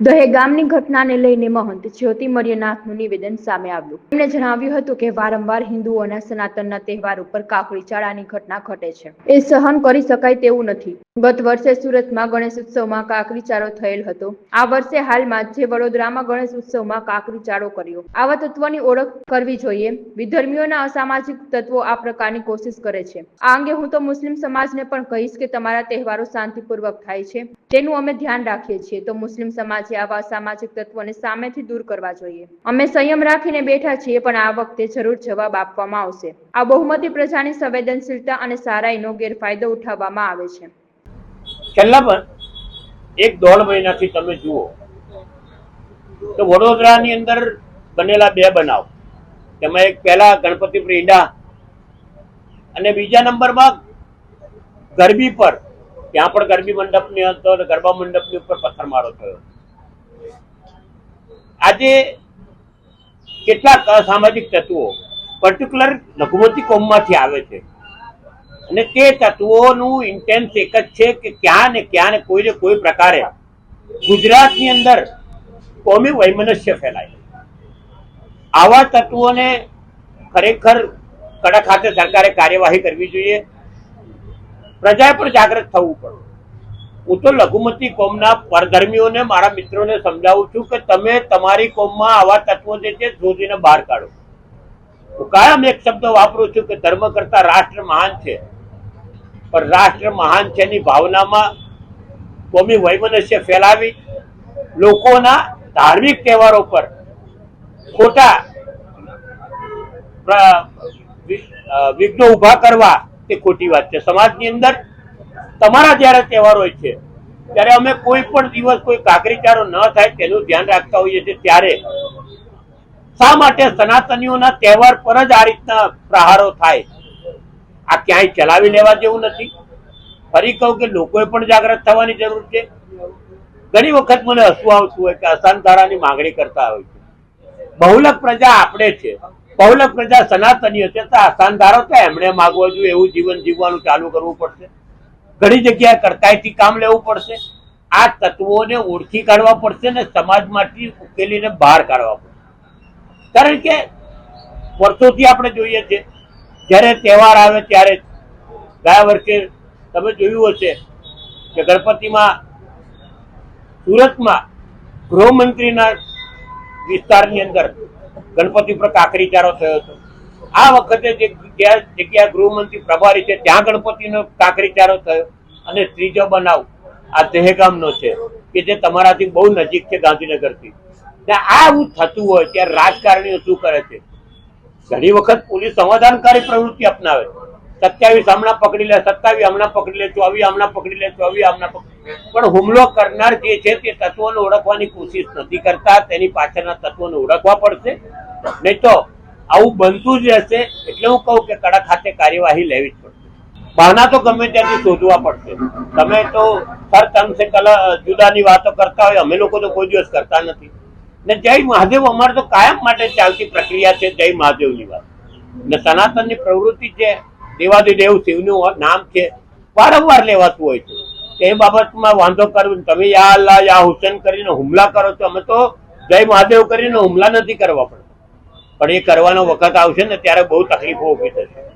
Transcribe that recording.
દહેગામની ઘટનાને લઈને મહંત જ્યોતિ મર્યનાથનું નિવેદન સામે આવ્યું. તેમણે જણાવ્યું હતું કે વારંવાર હિન્દુઓના સનાતનના તહેવાર ઉપર કાકડી ચાળાની ઘટના ઘટે છે. એ સહન કરી શકાય તેવું નથી. ગત વર્ષે સુરતમાં ગણેશ ઉત્સવમાં કાકરી ચાળો થયેલ હતો. આ વર્ષે હાલમાં જે વડોદરામાં ગણેશ ઉત્સવમાં કાકરી ચાળો કર્યો. આવા તત્વોની ઓળખ કરવી જોઈએ. વિધર્મીઓના અસામાજિક તત્વો આ પ્રકારની કોશિશ કરે છે. આ અંગે હું તો મુસ્લિમ સમાજને પણ કહીશ કે તમારા તહેવારો શાંતિપૂર્વક થાય છે. તેનું અમે ધ્યાન રાખીએ છીએ. તો મુસ્લિમ સમાજે આવા અસામાજિક તત્વોને સામેથી દૂર કરવા જોઈએ. અમે સંયમ રાખીને બેઠા છીએ, પણ આ વખતે જરૂર જવાબ આપવામાં આવશે. આ બહુમતી પ્રજાની સંવેદનશીલતા અને સારાઈનો ગેરફાયદો ઉઠાવવામાં આવે છે. છેલ્લા પણ એક દોઢ મહિનાથી તમે જુઓ, તો વડોદરાની અંદર બનેલા બે બનાવ. તેમાં એક પહેલા ગણપતિ પ્રેડા અને બીજા નંબરમાં ગરબી પર. ત્યાં પણ ગરબી મંડપની અંદર, ગરબા મંડપની ઉપર પથ્થરમારો થયો. આજે કેટલાક અસામાજિક તત્વો પર્ટિક્યુલર લઘુમતી કોમમાંથી આવે છે. અને તે તત્વોનું ઇન્ટેન્સ એક જ છે કે ક્યાં ને ક્યાં ને કોઈ ને કોઈ પ્રકારે ગુજરાતની અંદર કોમી વૈમનસ્ય ફેલાય આવા તત્વોને ખરેખર કડક હાથે સરકારે કાર્યવાહી કરવી જોઈએ. પ્રજાએ પણ જાગૃત થવું પડે. હું તો લઘુમતી કોમના પરધર્મીઓને, મારા મિત્રોને સમજાવું છું કે તમે તમારી કોમમાં આવા તત્વો જે છે શોધીને બહાર કાઢો. હું કાયમ એક શબ્દ વાપરું છું કે ધર્મ કરતા રાષ્ટ્ર મહાન છે. પણ રાષ્ટ્ર મહાન છે ની ભાવનામાં કોમી વૈમનસ્ય ફેલાવી લોકોના ધાર્મિક તહેવારો પર ખોટા વિઘ્નો ઊભા કરવા તે ખોટી વાત છે. સમાજની અંદર તમારા જ્યારે તહેવાર હોય છે, ત્યારે અમે કોઈ પણ દિવસ કોઈ કાકરીચારો ન થાય તેનું ધ્યાન રાખતા હોઈએ છીએ. ત્યારે શા માટે સનાતનીઓના તહેવાર પર જ આ રીતના પ્રહારો થાય? આ ક્યાંય ચલાવી લેવા જેવું નથી. ફરી કહું કે લોકોએ પણ જાગૃત થવાની જરૂર છે. ઘણી વખત મને હસવું આવતું હોય કે અસાનધારાની માંગણી કરતા હોય છે. બહુલક પ્રજા આપણે છે. બહુલક પ્રજા સનાતનીય છે. તો અસાનધારો તો એમણે માગવા જોઈએ, એવું જીવન જીવવાનું ચાલુ કરવું પડશે. ઘણી જગ્યાએ કરતાયથી કામ લેવું પડશે. આ તત્વોને ઓળખી કાઢવા પડશે ને સમાજમાંથી ઉકેલીને બહાર કાઢવા પડશે. કારણ કે વર્ષોથી આપણે જોઈએ છે જ્યારે તહેવાર આવે ત્યારે ગયા વર્ષે તમે જોયું હશે કે ગણપતિમાં સુરતમાં ગૃહમંત્રીના વિસ્તારની અંદર ગણપતિ પર કાકરીચારો થયો હતો. આ વખતે જે જગ્યા ગૃહમંત્રી પ્રભારી છે, ત્યાં ગણપતિનો કાકરીચારો થયો અને ત્રીજો બનાવ આ દહેગામનો છે, કે જે તમારાથી બહુ નજીક છે ગાંધીનગરથી. આ આવું થતું હોય ત્યારે રાજકારણીઓ શું કરે છે? ઘણી વખત પોલીસ સમાધાનકારી પ્રવૃત્તિ અપનાવે. સત્યાવીસ હમણાં પકડી લે, સત્તાવીસ હમણાં પકડી લે, ચોવીસ હમણાં પકડી લે, ચોવીસ હમણાં પકડી પણ હુમલો કરનાર જે છે તે તત્વોને ઓળખવાની કોશિશ નથી કરતા, તેની પાછળના તત્વોને ઓળખવા પડશે. નહીં તો આવું બનતું જ રહેશે, એટલે હું કહું કે કડક હાથે કાર્યવાહી લેવી જ પડશે. બહાના તો ગમે ત્યાંથી શોધવા પડશે. તમે તો સર તમસે કલા જુદાની વાતો કરતા હોય, અમે લોકો તો કોઈ દિવસ કરતા નથી. ને જય મહાદેવ અમારે તો કાયમ માટે ચાલતી પ્રક્રિયા છે જય મહાદેવની વાત. ને સનાતનની પ્રવૃત્તિ છે, દેવાદિદેવ શિવનું નામ છે, વારંવાર લેવાતું હોય છે. તે બાબતમાં વાંધો કરવો તમે યા અલ્લાહ, યા હુસેન કરીને હુમલા કરો છો અમે તો જય મહાદેવ કરીને હુમલા નથી કરવા પડતા. પણ એ કરવાનો વખત આવશે ને ત્યારે બહુ તકલીફો ઊભી થશે.